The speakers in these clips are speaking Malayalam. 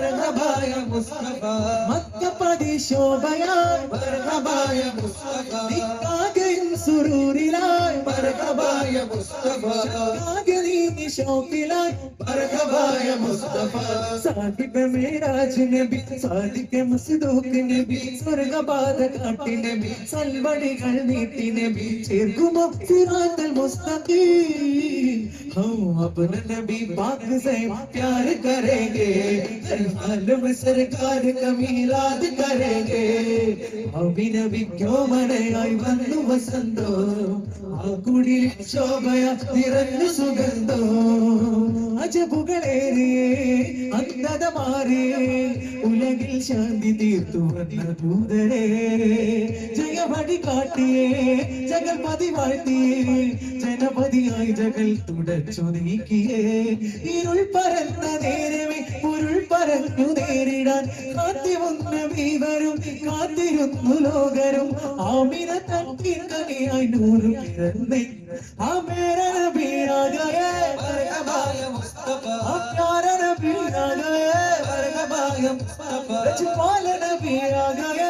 ഭരണമായ മുസ്തഫ മക്കപ്പതി ശോഭയാ ഭരണമായ മുസ്തഫ സുരൂരിലായി മരകബായ മുസ്തഫ കാഗരീതി ഷൗക്കിലായി മരകബായ മുസ്തഫ സാദിക മേരാജ് നബി സാദിക മുസ്ദൂഖ് നബി സ്വർഗബാധ കാട്ടി നബി സൽവടികൾ നീട്ടി നബി ചേർക്കുമോ സിറാത്തൽ മുസ്തഖീം हम अपने नबी पाक से प्यार करेंगे आलम सरकार का मिलाद करेंगे हम भी नबी क्यों मने आई बंधु സുഗന്ധോ ആ കുടിൽ ശോഭയ നിറഞ്ഞ സുഗന്ധോ അജബുകളേറിയേ അന്ധത മാറി ഉലകിൽ ശാന്തി തീർത്തു വന്ന ദൂതരേ ജയപടി കാട്ടിയേ ജഗൽപതി വാഴ്ത്തിയേ ജനപതിയായി ജഗൽ തുടച്ചു നീക്കിയേ ഇരുൾ പരന്ന നേരമേ പൊരുൾ പരന്നു നേരിടാൻ കാത്തിരുന്ന ഭീകരും കാത്തിരുന്നു ലോകരും ആമിന തട്ടിക്കൽ ஆய் நூறு பிறந்தை அமேரன பீராஜே பரகபாய முஸ்தபா அப்யாரன பீராஜே பரகபாய முஸ்தபா ரஜ்பாலன பீராஜே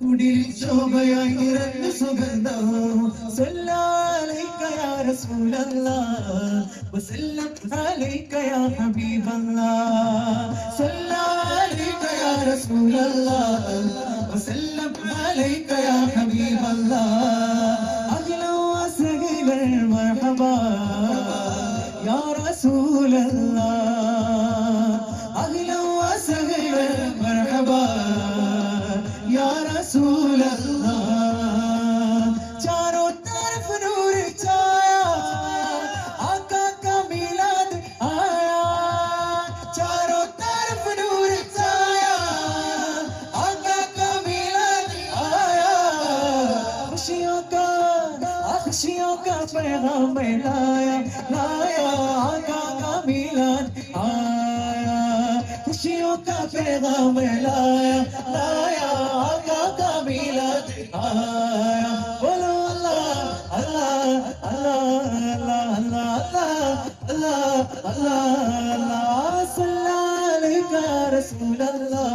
കുടിൽ ശോഭയായി നിറഞ്ഞ സുഗന്ധവും വസല്ലം അലൈക യാ ഹബീബല്ലാ رسول الله چاروں طرف نور چھایا آقا کا میلاد آیا چاروں طرف نور چھایا آقا کا میلاد آیا خوشیوں کا خوشیوں کا پیغام لایا لایا آقا کا میلاد آیا ka peygamberaya daya ka kabilat aya bolo Allah Allah Allah Allah Allah Allah Allah Allah sallallahu ya rasul Allah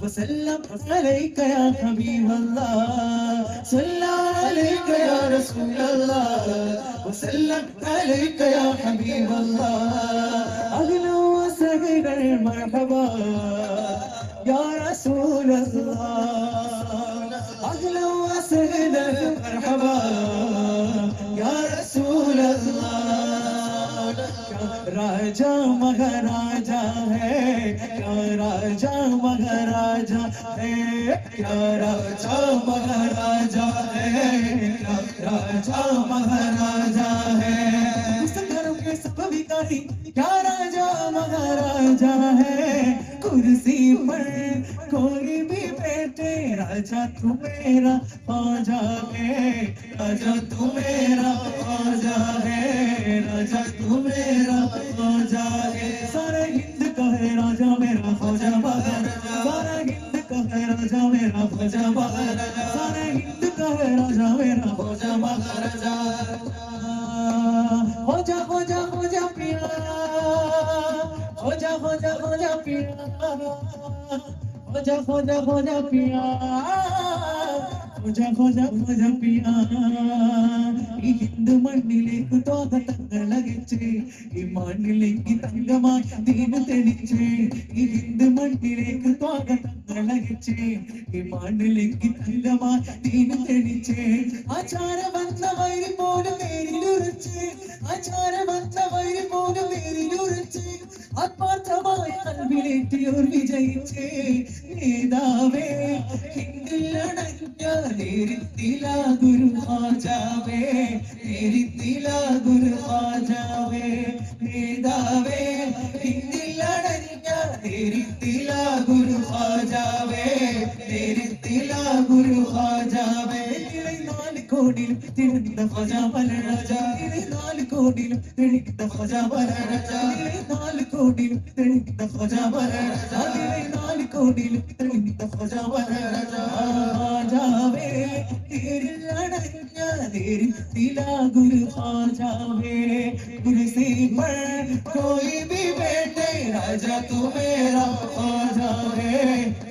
وسلم عليك يا حبيب عليك يا رسول الله وسلم عليك يا حبيب الله أهلا وسهلا مرحبا يا رسول الله أهلا وسهلا مرحبا يا رسول الله राजा महाराजा है क्या राजा महाराजा है क्या राजा महाराजा है क्या राजा महाराजा है धर्म के सब भिकारी क्या राजा महाराजा है कुर्सी पर कोई भी बैठे राजा तू मेरा आजा है राजा तू मेरा आजा है राजा तू मेरा आजा है सारे हिंद का है राजा मेरा फौजा बहार सारे हिंद का है राजा मेरा फौजा बहार सारे हिंद का है राजा मेरा फौजा महाराजा हो जा हो जा हो जा पिया 佛家，佛家，佛家兵啊！佛家，佛家，佛家兵啊！ഭുജ ഭുജ ഭുജ പിയാ ഈ ഹിന്ദു മണ്ണിലേക്ക് തോത തങ്ങളകച്ച് ഈ മണ്ണിലേക്ക് തങ്കമായി ദീന തെളിച്ച് ഈ ഹിന്ദു മണ്ണിലേക്ക് തോത തങ്ങളകച്ച് ഈ മണ്ണിലേക്ക് തങ്കമായി ദീന തെളിച്ച് ആചാരബന്ധമായി പോലും നേരിലുറച്ച് ആചാരബന്ധമായി പോലും നേരിലുറച്ച് ആത്മാർത്ഥമായ അൽവിലേറ്റ് വിജയിച്ച് നേതാവേ കീഴടക്കിയ നേരിത്തില ഗുരുവാചാവേ നേരിത്തില ഗുരുവാചാവേ നേതാവേ പിന്നിലടക്കിയ നേരിത്തില ഗുരുവാചാവേ നേരിത്തില ഗുരുവാചാവേ നാല് കോടിയിലും തിരുന്ന പ്രജാപല രാജാ നാല് കോടിയിലും തിരുന്ന പ്രജാപല രാജാ നാല് കോടിയിലും തിരുന്ന പ്രജാപല രാജാ നാല് കോടിയിലും തിരുന്ന പ്രജാപല രാജാ फिर दिला गुल खा जावे कुर्सी पर कोई भी बेटे राजा तू मेरा खा जावे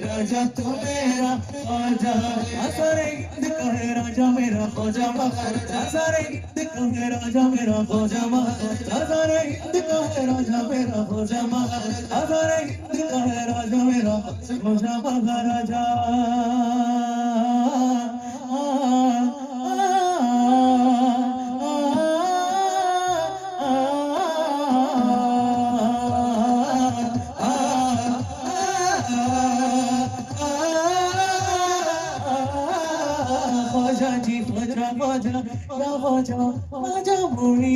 राजा तू मेरा खा जावे असर कहे राजा मेरा खोजा मगर असर कहे राजा मेरा खोजा मगर असर कहे राजा मेरा खोजा मगर असर कहे राजा मेरा खोजा मगर राजा মজা যা মজা মজা বুড়ি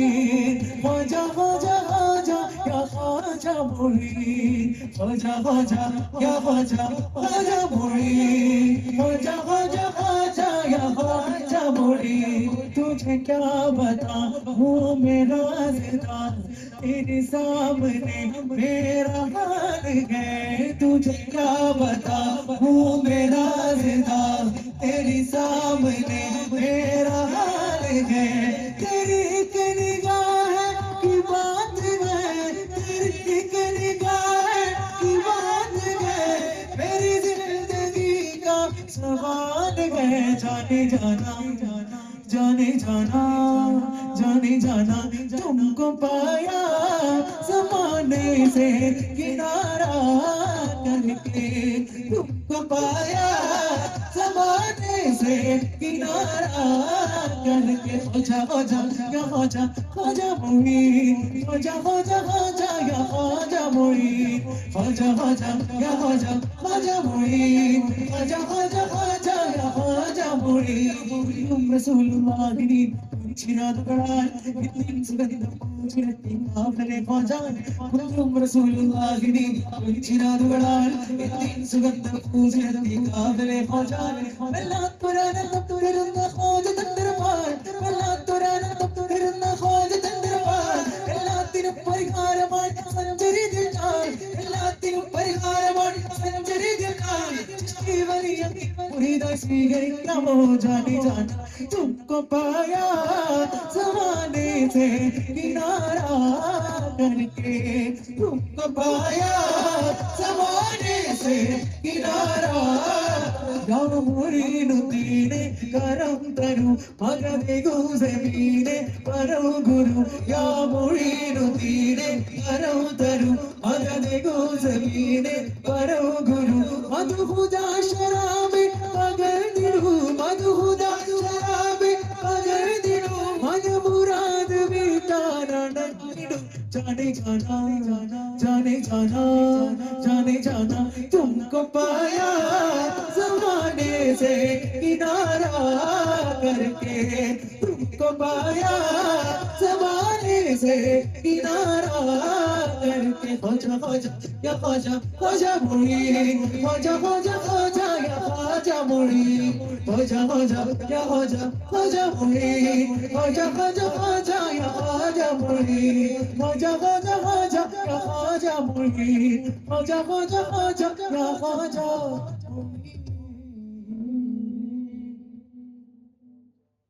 মজা মজা মজা যা মজা বুড়ি মজা মজা যা মজা মজা বুড়ি মজা মজা মজা যা মজা বুড়ি तुझे क्या बता हूँ मेरा रास्ता तेरे सामने मेरा हाल है तुझे क्या बता हूँ मेरा रास्ता तेरे सामने जाने जाना जाने जाना जाने जाना तुमको पाया जमाने से किनारा करके तुमको पाया जमाने পথের কিনারা কানকে বোঝা বোঝা গা বোঝা বোঝা বই বোঝা বোঝা বোঝা গা বোঝা বই বোঝা বোঝা গা বোঝা বোঝা বই বোঝা বোঝা বোঝা গা বোঝা বই রসুল মাগরিব എല്ലാത്തിനും പരിഹാരമായി സഞ്ചരിച്ചാൽ എല്ലാത്തിനും പരിഹാരം कैसी गई ना वो जाने जाना तुमको पाया जमाने से किनारा करके तुमको पाया जमाने से किनारा ഗൗരീനു തീരെ കരം തരു പകതികു സമീരെ പരം ഗുരു യാമൊഴീനു തീരെ കരം തരു പകതികു സമീരെ പരം ഗുരു മധുഭുജാശ जाने जाना जाने जाना जाने जाना तुमको पाया जमाने से किनारा करके तुमको पाया जमाने से किनारा करके हो जा हो जा या हो जा हो जा हो जा हो जा খাজা মুড়ি ভাজা ভাজা ইয়া ভাজা খাজা মুড়ি ভাজা খাজা ভাজা ইয়া খাজা মুড়ি ভাজা খাজা ভাজা ইয়া খাজা মুড়ি ভাজা খাজা ভাজা ইয়া খাজা